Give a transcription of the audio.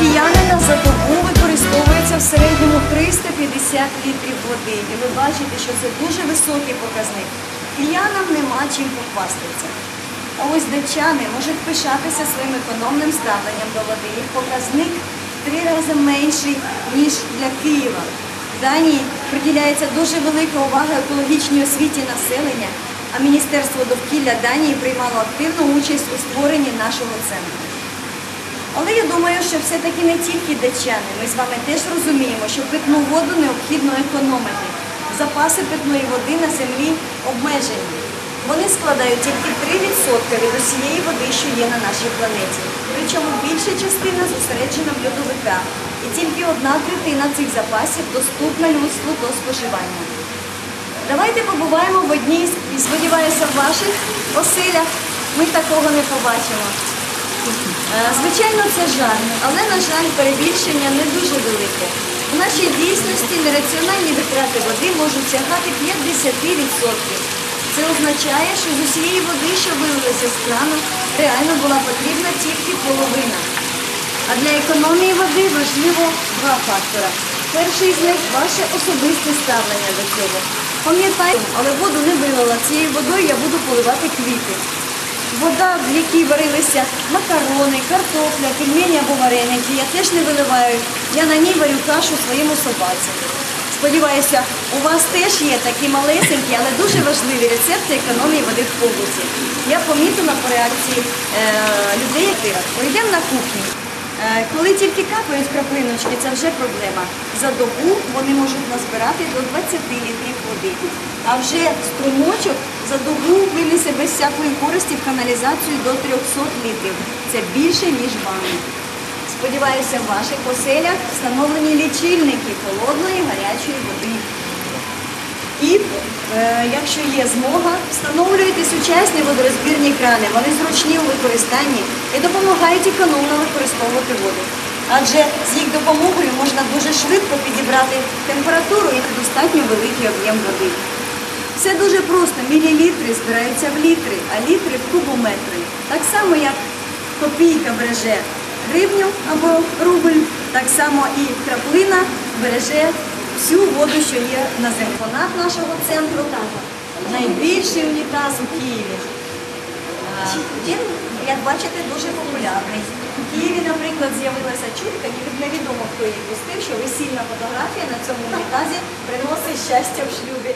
киянина за добу використовується в середньому 350 літрів води. І ви бачите, що це дуже високий показник. Киянам нема чим похвастатися. А ось датчани можуть пишатися своїм економним ставленням до води. Їх показник в три рази менший, ніж для Києва. В Данії приділяється дуже велика увага екологічній освіті населення, а Міністерство довкілля Данії приймало активну участь у створенні нашого центру. Але я думаю, що все-таки не тільки датчани. Ми з вами теж розуміємо, що питну воду необхідно економити. Запаси питної води на землі обмежені. Вони складають тільки 3% від усієї води, що є на нашій планеті. Причому більша частина зосереджена в льодовиках. І тільки одна третина цих запасів доступна людству до споживання. Давайте побуваємо в одній і сподіваюся, в ваших оселях ми такого не побачимо. Е, Звичайно, це жарт, але, на жаль, перебільшення не дуже велике. У нашій дійсності нераціональні витрати води можуть сягати 50%. Це означає, що з усієї води, що вилилася з крану, реально була потрібна тільки половина. А для економії води важливо два фактора. Перший з них ваше особисте ставлення до цього. Пам'ятайте, але воду не вилила. Цією водою я буду поливати квіти. Вода, в якій варилися макарони, картопля, пельмені або вареники, я теж не виливаю. Я на ній варю кашу своєму собаці. Сподіваюся, у вас теж є такі малесенькі, але дуже важливі рецепти економії води в побуті. Я помітила по реакції е, людей, які прийдемо на кухню. Е, Коли тільки капають краплиночки, це вже проблема. За добу вони можуть назбирати до 20 літрів води. А вже струмочок за добу вилізе без всякої користі в каналізацію до 300 літрів. Це більше, ніж ванна. Сподіваюся, в ваших оселях встановлені лічильники холодної гарячої води. Е, якщо є змога, встановлюйте сучасні водорозбірні крани. Вони зручні у використанні і допомагають економно використовувати воду. Адже з їх допомогою можна дуже швидко підібрати температуру і недостатньо великий об'єм води. Все дуже просто. Мілілітри збираються в літри, а літри в кубометри. Так само, як копійка береже гривню або рубль, так само і краплина береже всю воду, що є на землі. Нашого центру найбільший унітаз у Києві. Він, як бачите, дуже популярний. У Києві, наприклад, з'явилася чутка, невідомо хто її пустив, що весільна фотографія на цьому унітазі приносить щастя в шлюбі.